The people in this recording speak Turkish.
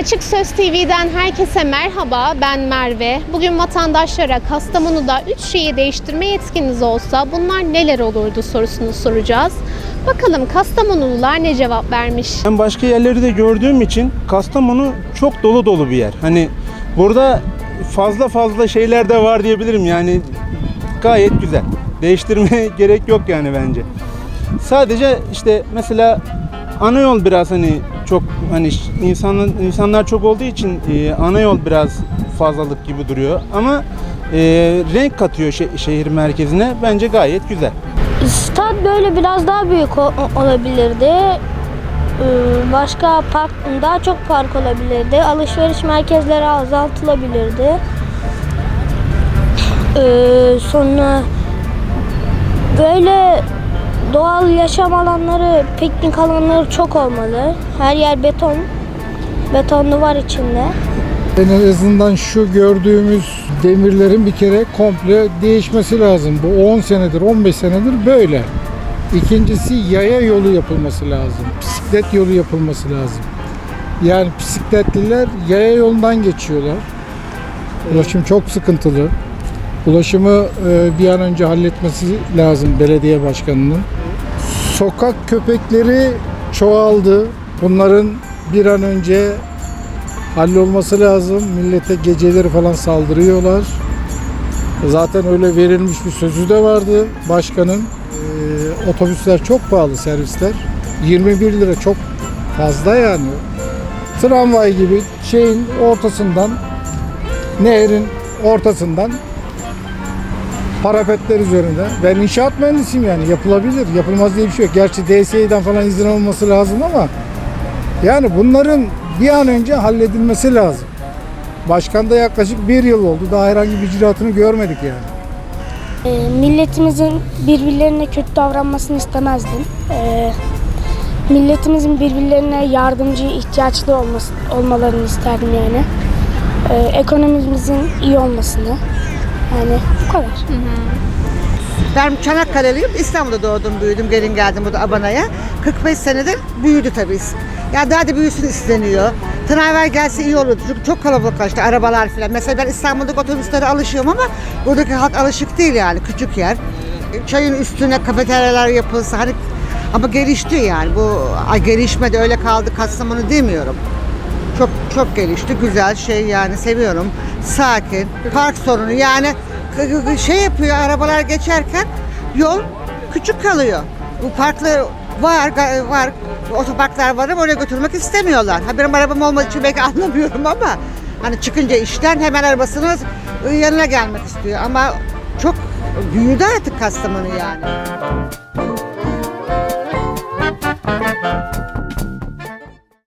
Açık Söz TV'den herkese merhaba. Ben Merve. Bugün vatandaşlara Kastamonu'da 3 şeyi değiştirme yetkiniz olsa bunlar neler olurdu sorusunu soracağız. Bakalım Kastamonulular ne cevap vermiş? Ben başka yerleri de gördüğüm için Kastamonu çok dolu dolu bir yer. Hani burada fazla fazla şeyler de var diyebilirim yani gayet güzel. Değiştirmeye gerek yok yani bence. Sadece işte mesela ana yol biraz hani çok hani insanlar insanlar çok olduğu için e, ana yol biraz fazlalık gibi duruyor ama e, renk katıyor şe- şehir merkezine bence gayet güzel. Stad böyle biraz daha büyük o- olabilirdi. Ee, Başka park, daha çok park olabilirdi. Alışveriş merkezleri azaltılabilirdi. Ee, sonra böyle doğal yaşam alanları, piknik alanları çok olmalı. Her yer beton. Betonlu var içinde. En azından şu gördüğümüz demirlerin bir kere komple değişmesi lazım. Bu 10 senedir, 15 senedir böyle. İkincisi yaya yolu yapılması lazım. Bisiklet yolu yapılması lazım. Yani bisikletliler yaya yolundan geçiyorlar. Ulaşım çok sıkıntılı. Ulaşımı e, bir an önce halletmesi lazım belediye başkanının. Sokak köpekleri çoğaldı. Bunların bir an önce hallolması lazım. Millete geceleri falan saldırıyorlar. Zaten öyle verilmiş bir sözü de vardı başkanın. Ee, otobüsler çok pahalı servisler. 21 lira çok fazla yani. Tramvay gibi şeyin ortasından nehrin ortasından parapetler üzerinde. Ben inşaat mühendisiyim yani yapılabilir. Yapılmaz diye bir şey yok. Gerçi DSİ'den falan izin alınması lazım ama yani bunların bir an önce halledilmesi lazım. Başkan da yaklaşık bir yıl oldu. Daha herhangi bir icraatını görmedik yani. Ee, milletimizin birbirlerine kötü davranmasını istemezdim. Ee, milletimizin birbirlerine yardımcı, ihtiyaçlı olması, olmalarını isterdim yani. Ee, ekonomimizin iyi olmasını. Yani bu kadar. Ben Çanakkale'liyim. İstanbul'da doğdum, büyüdüm, gelin geldim burada Abana'ya. 45 senedir büyüdü tabii. Ya daha da büyüsün isteniyor. Tramvay gelse iyi olur. Çünkü çok kalabalıklaştı arabalar falan. Mesela ben İstanbul'daki otobüslere alışıyorum ama buradaki halk alışık değil yani. Küçük yer. Çayın üstüne kafeteryalar yapılsa hani ama gelişti yani. Bu ay gelişmedi öyle kaldı Kastamonu demiyorum. Çok çok gelişti. Güzel şey yani seviyorum. Sakin. Park sorunu yani şey yapıyor arabalar geçerken yol küçük kalıyor. Bu parklar var var otoparklar var ama oraya götürmek istemiyorlar. Ha benim arabam olmadığı için belki anlamıyorum ama hani çıkınca işten hemen arabasını yanına gelmek istiyor ama çok büyüdü artık Kastamonu yani.